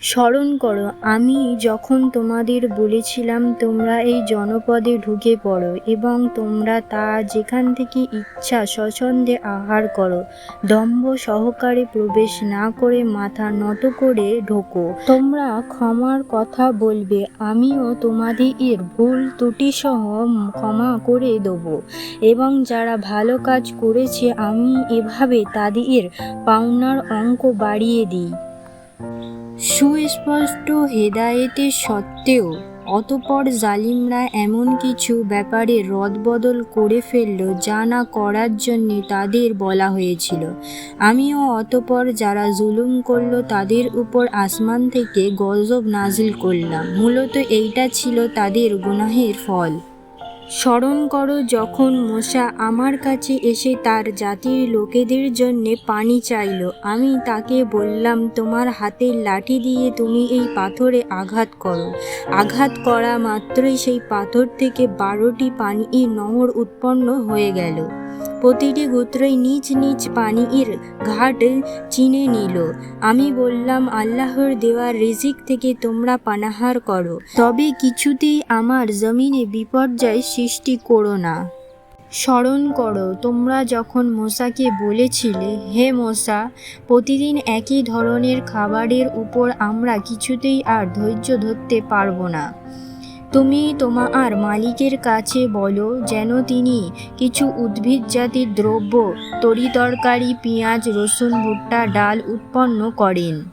স্মরণ করো, আমি যখন তোমাদের বলেছিলাম তোমরা এই জনপদে ঢুকে পড়ো এবং তোমরা তা যেখান থেকে ইচ্ছা স্বচ্ছন্দে আহার করো, দম্ভ সহকারে প্রবেশ না করে মাথা নত করে ঢোকো। তোমরা ক্ষমার কথা বলবে, আমিও তোমাদের এর ভুল ত্রুটিসহ ক্ষমা করে দেবো এবং যারা ভালো কাজ করেছে, আমি এভাবে তাদের পাওনার অঙ্ক বাড়িয়ে দিই। সুস্পষ্ট হেদায়েতের সত্ত্বেও অতপর জালিমরা এমন কিছু ব্যাপারে রদবদল করে ফেলল যা না করার জন্যে তাদের বলা হয়েছিল। আমিও অতপর যারা জুলুম করল তাদের উপর আসমান থেকে গজব নাজিল করলাম। মূলত এইটা ছিল তাদের গুনাহের ফল। স্মরণ করো যখন মশা আমার কাছে এসে তার জাতির লোকেদের জন্যে পানি চাইল। আমি তাকে বললাম, তোমার হাতের লাঠি দিয়ে তুমি এই পাথরে আঘাত করো। আঘাত করা মাত্রই সেই পাথর থেকে বারোটি পানি নহর উৎপন্ন হয়ে গেল। প্রতিটি গোত্রই নিজ নিজ পানির ঘাট চিনে নিল। আমি বললাম, আল্লাহর দেওয়া রিজিক থেকে তোমরা পানাহার করো, তবে কিছুতেই আমার জমিনে বিপর্যয় সৃষ্টি করো না। স্মরণ করো, তোমরা যখন মোসাকে বলেছিলে, হে মোসা, প্রতিদিন একই ধরনের খাবারের উপর আমরা কিছুতেই আর ধৈর্য ধরতে পারব না। তুমি তোমার মালিকের কাছে বলো যেন তিনি কিছু উদ্ভিদ জাতির দ্রব্য তরিতরকারি পেঁয়াজ, রসুন, ভুট্টা, ডাল উৎপন্ন করেন।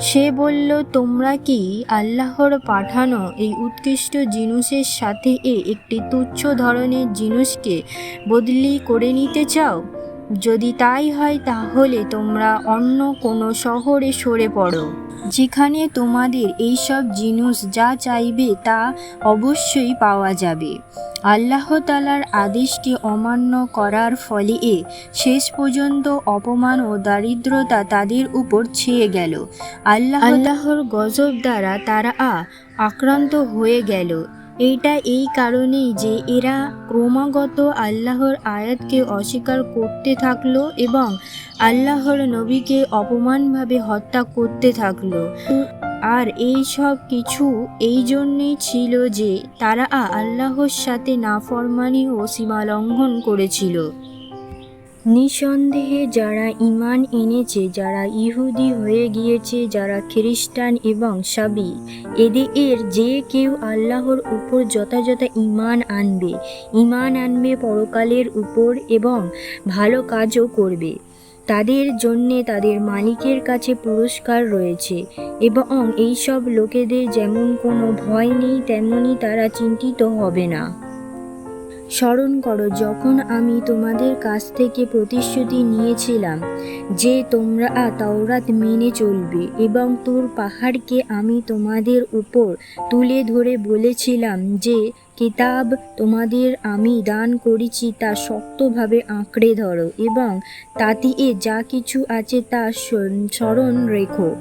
সে বলল, তোমরা কি আল্লাহর পাঠানো এই উৎকৃষ্ট জিনিসের সাথে এ একটি তুচ্ছ ধরনের জিনিসকে বদলি করে নিতে চাও? যদি তাই হয় তাহলে তোমরা অন্য কোনো শহরে সরে পড়ো। যেখানে তোমাদের এইসব জিনিস যা চাইবে তা অবশ্যই পাওয়া যাবে। আল্লাহ তালার আদেশকে অমান্য করার ফলে এ শেষ পর্যন্ত অপমান ও দারিদ্রতা তাদের উপর ছেয়ে গেল। আল্লাহ আল্লাহর গজব দ্বারা তারা আক্রান্ত হয়ে গেল। এইটা এই কারণেই যে এরা ক্রমাগত আল্লাহর আয়াতকে অস্বীকার করতে থাকল এবং আল্লাহর নবীকে অপমানভাবে হত্যা করতে থাকল। আর এই সব কিছু এই জন্যেই ছিল যে তারা আল্লাহর সাথে নাফরমানি ও সীমা লঙ্ঘন করেছিল। নিঃসন্দেহে যারা ঈমান এনেছে, যারা ইহুদি হয়ে গিয়েছে, যারা খ্রিস্টান এবং সাবি এদের যে কেউ আল্লাহর উপর যথাযথ ঈমান আনবে ঈমান আনবে পরকালের উপর এবং ভালো কাজও করবে। তাদের জন্যে তাদের মালিকের কাছে পুরস্কার রয়েছে এবং এইসব লোকেদের যেমন কোনো ভয় নেই তেমনই তারা চিন্তিত হবে না। স্মরণ করো, যখন আমি তোমাদের কাছ থেকে প্রতিশ্রুতি নিয়েছিলাম যে তোমরা তাওরাত মেনে চলবে এবং তোর পাহাড়কে আমি তোমাদের উপর তুলে ধরে বলেছিলাম যে কিতাব তোমাদের আমি দান করেছি তা শক্তভাবে আঁকড়ে ধরো এবং তাতে যা কিছু আছে তা স্মরণ রেখো।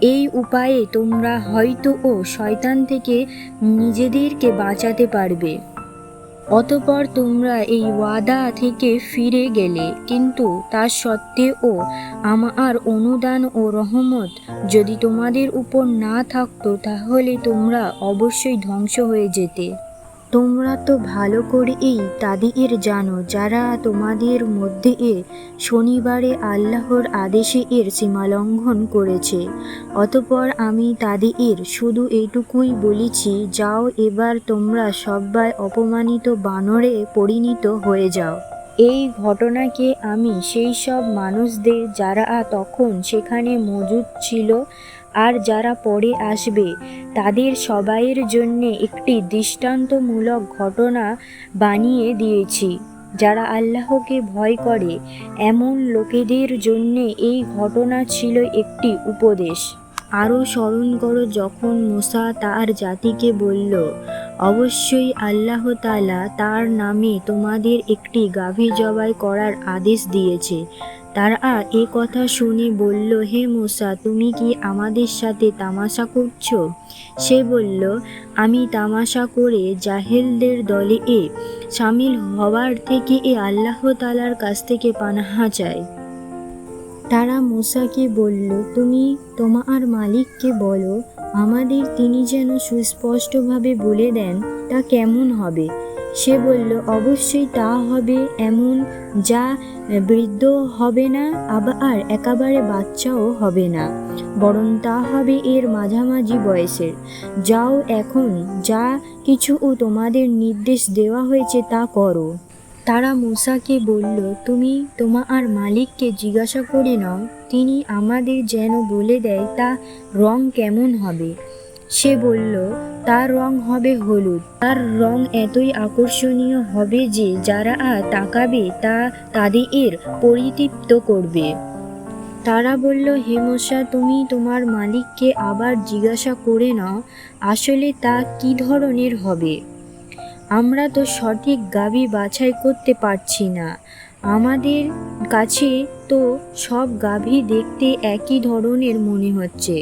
এই উপায়ে তোমরা হয়তো ও শয়তান থেকে নিজেদেরকে বাঁচাতে পারবে। অতপর তোমরা এই ওয়াদা থেকে ফিরে গেলে, কিন্তু তা সত্ত্বেও আমার অনুদান ও রহমত যদি তোমাদের উপর না থাকতো, তাহলে তোমরা অবশ্যই ধ্বংস হয়ে যেতে। তোমরা তো ভালো করেই তাদের জানো, যারা তোমাদের মধ্যে এ শনিবারে আল্লাহর আদেশে এর সীমালঙ্ঘন করেছে। অতপর আমি তাদের শুধু এইটুকুই বলেছি, যাও এবার তোমরা সবাই অপমানিত বানরে পরিণত হয়ে যাও। এই ঘটনাকে আমি সেই সব মানুষদের যারা তখন সেখানে মজুদ ছিল আর যারা পরে আসবে, তাদের সবাইয়ের জন্যে একটি দৃষ্টান্তমূলক ঘটনা বানিয়ে দিয়েছি। যারা আল্লাহকে ভয় করে, এমন লোকেদের জন্যে এই ঘটনা ছিল একটি উপদেশ। আরও স্মরণ করো, যখন মুসা তার জাতিকে বলল, অবশ্যই আল্লাহ তালা তার নামে তোমাদের একটি গাভী জবাই করার আদেশ দিয়েছে। তারা এ কথা শুনে বলল, হে মুসা, তুমি কি আমাদের সাথে তামাশা করছ? সে বলল, আমি তামাশা করে জাহেলদের দলে এ সামিল হওয়ার থেকে এ আল্লাহ তালার কাছ থেকে পানাহা চাই। তারা মুসাকে বলল, তুমি তোমার মালিককে বলো, আমাদের তিনি যেন সুস্পষ্টভাবে বলে দেন তা কেমন হবে? সে বলল, অবশ্যই তা হবে এমন, যা বৃদ্ধ হবে না আবার একেবারে বাচ্চাও হবে না। বরং তা হবে এর মাঝামাঝি বয়সের। যাও এখন, যা কিছু ও তোমাদের নির্দেশ দেওয়া হয়েছে তা করো। তারা মুসাকে বলল, তুমি তোমার মালিককে জিজ্ঞাসা করে নাও। তিনি আমাদের যেন বলে দেয় তা রং কেমন হবে? সে বলল তার রং হবে হলুদ। তার রং এতই আকর্ষণীয় হবে যে যারা তাকাবে তা তাদের এর পরিতৃপ্ত করবে। তারা বলল, হে মশা তুমি তোমার মালিককে আবার জিজ্ঞাসা করে নাও, আসলে তা কী ধরনের হবে? আমরা তো সঠিক গাভী বাছাই করতে পারছি না। আমাদের কাছে তো সব গাভী দেখতে একই ধরনের মনে হচ্ছে।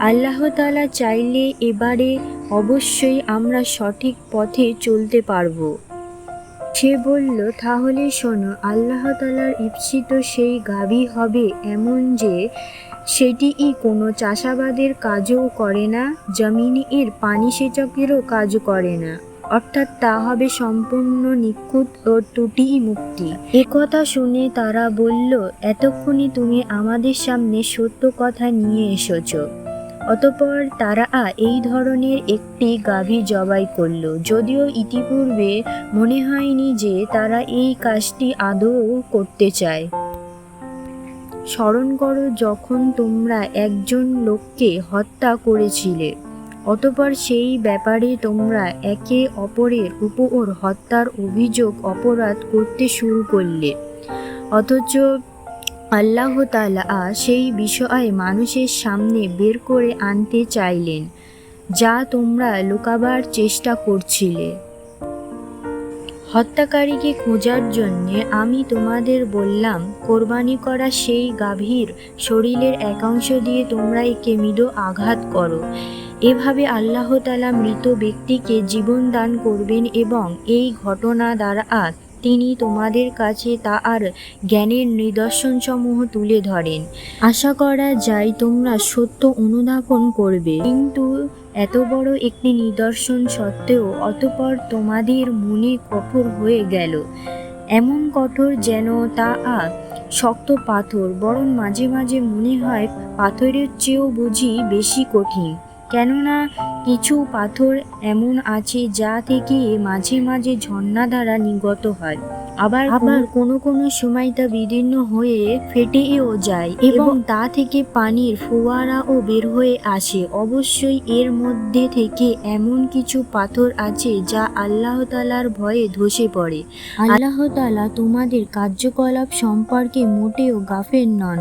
আল্লাহ তালা চাইলে এবারে অবশ্যই আমরা সঠিক পথে চলতে পারব। সে বলল, তাহলে শোনো, আল্লাহ তালার ইপ্সিত সেই গাভী হবে এমন যে সেটিই কোনো চাষাবাদের কাজও করে না, জমিনে এর পানি সেচকেরও কাজ করে না। অর্থাৎ তা হবে সম্পূর্ণ নিখুঁত ও ত্রুটি মুক্তি। একথা শুনে তারা বলল, এতক্ষণে তুমি আমাদের সামনে সত্য কথা নিয়ে এসেছ। অতপর তারা এই ধরনের একটি গাভী জবাই করল। যদিও ইতিপূর্বে মনে হয়নি যে তারা এই কাজটি আদৌ করতে চায়। স্মরণ করো যখন তোমরা একজন লোককে হত্যা করেছিলে, অতপর সেই ব্যাপারে তোমরা একে অপরের উপর হত্যার অভিযোগ, অপরাধ করতে শুরু করলে। অথচ আল্লাহ তালা সেই বিষয়ে মানুষের সামনে বের করে আনতে চাইলেন, যা তোমরা লুকাবার চেষ্টা করছিলে। হত্যাকারীকে খোঁজার জন্যে আমি তোমাদের বললাম, কোরবানি করা সেই গাভীর শরীরের একাংশ দিয়ে তোমরা একে মৃদু আঘাত করো। এভাবে আল্লাহ তালা মৃত ব্যক্তিকে জীবন দান করবেন এবং এই ঘটনা দ্বারা তিনি তোমাদের কাছে তা আর জ্ঞানের নিদর্শনসমূহ তুলে ধরেন। আশা করা যায় তোমরা সত্য অনুধাবন করবে। কিন্তু এত বড় একটি নিদর্শন সত্ত্বেও অতপর তোমাদের মনে কঠোর হয়ে গেল। এমন কঠোর যেন তা শক্ত পাথর, বরং মাঝে মাঝে মনে হয় পাথরের চেয়েও বুঝি বেশি কঠিন। কেননা কিছু পাথর এমন আছে যা থেকে মাঝে মাঝে ঝর্ণা দ্বারা নিগত হয়। আবার আবার কোনো কোনো সময় তা বিদীর্ণ হয়ে ফেটেও যায় এবং তা থেকে পানির ফোয়ারাও বের হয়ে আসে। অবশ্যই এর মধ্যে থেকে এমন কিছু পাথর আছে যা আল্লাহ তালার ভয়ে ধসে পড়ে। আল্লাহ তালা তোমাদের কার্যকলাপ সম্পর্কে মোটেও গাফের নন।